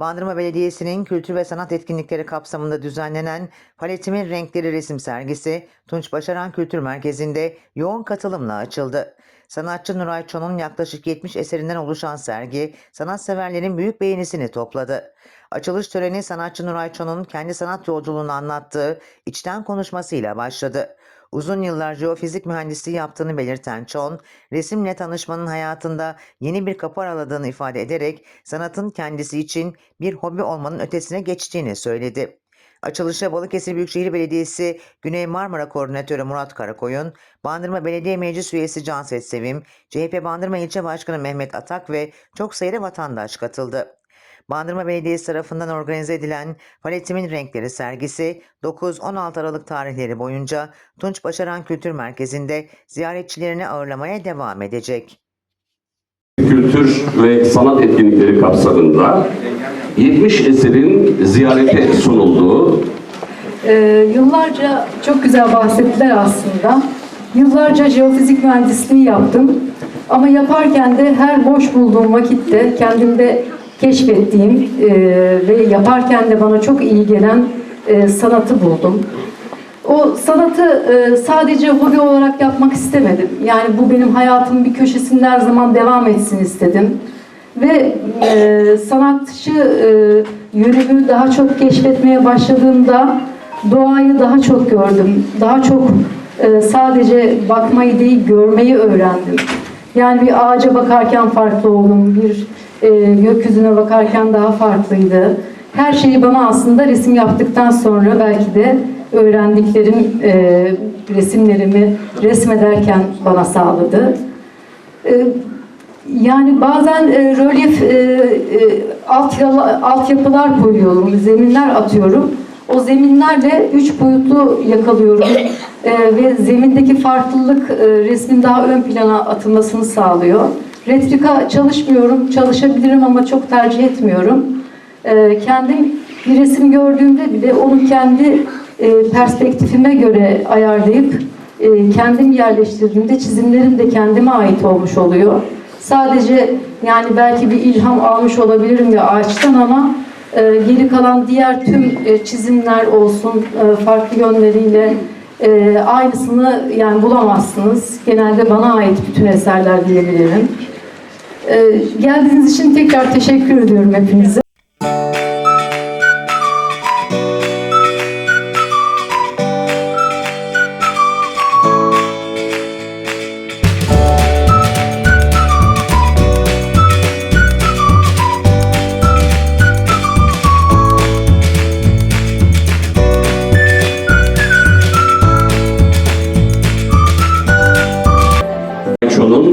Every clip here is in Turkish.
Bandırma Belediyesi'nin kültür ve sanat etkinlikleri kapsamında düzenlenen Paletimin Renkleri resim sergisi Tunç Başaran Kültür Merkezi'nde yoğun katılımla açıldı. Sanatçı Nuray Çon'un yaklaşık 70 eserinden oluşan sergi sanatseverlerin büyük beğenisini topladı. Açılış töreni sanatçı Nuray Çon'un kendi sanat yolculuğunu anlattığı içten konuşmasıyla başladı. Uzun yıllar jeofizik mühendisliği yaptığını belirten Çon, resimle tanışmanın hayatında yeni bir kapı araladığını ifade ederek sanatın kendisi için bir hobi olmanın ötesine geçtiğini söyledi. Açılışa Balıkesir Büyükşehir Belediyesi Güney Marmara Koordinatörü Murat Karakoyun, Bandırma Belediye Meclis Üyesi Canset Sevim, CHP Bandırma İlçe Başkanı Mehmet Atak ve çok sayıda vatandaş katıldı. Bandırma Belediyesi tarafından organize edilen Paletimin Renkleri sergisi 9-16 Aralık tarihleri boyunca Tunç Başaran Kültür Merkezi'nde ziyaretçilerini ağırlamaya devam edecek. Kültür ve sanat etkinlikleri kapsamında 70 eserin ziyarete sunulduğu Ee, yıllarca çok güzel bahsettiler aslında. Yıllarca jeofizik mühendisliği yaptım. Ama yaparken de her boş bulduğum vakitte kendimde keşfettiğim e, ve yaparken de bana çok iyi gelen e, sanatı buldum. O sanatı e, sadece hobi olarak yapmak istemedim. Yani bu benim hayatımın bir köşesinde her zaman devam etsin istedim. Ve e, sanatçı e, yönümü daha çok keşfetmeye başladığımda doğayı daha çok gördüm. Daha çok e, sadece bakmayı değil görmeyi öğrendim. Yani bir ağaca bakarken farklı oldum. Bir e, gökyüzüne bakarken daha farklıydı. Her şeyi bana aslında resim yaptıktan sonra belki de öğrendiklerim e, resimlerimi resmederken bana sağladı. E, yani bazen e, rölyef e, e, alt, altyapılar koyuyorum, zeminler atıyorum. O zeminlerle üç boyutlu yakalıyorum E, ve zemindeki farklılık e, resmin daha ön plana atılmasını sağlıyor. Retrika çalışmıyorum, çalışabilirim ama çok tercih etmiyorum. E, kendim bir resim gördüğümde bile onu kendi e, perspektifime göre ayarlayıp e, kendim yerleştirdiğimde çizimlerim de kendime ait olmuş oluyor. Sadece yani belki bir ilham almış olabilirim ya ağaçtan ama e, geri kalan diğer tüm e, çizimler olsun e, farklı yönleriyle e, aynısını yani bulamazsınız. Genelde bana ait bütün eserler diyebilirim. E, geldiğiniz için tekrar teşekkür ediyorum hepinize.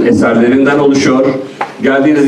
Eserlerinden oluşuyor. Geldiğiniz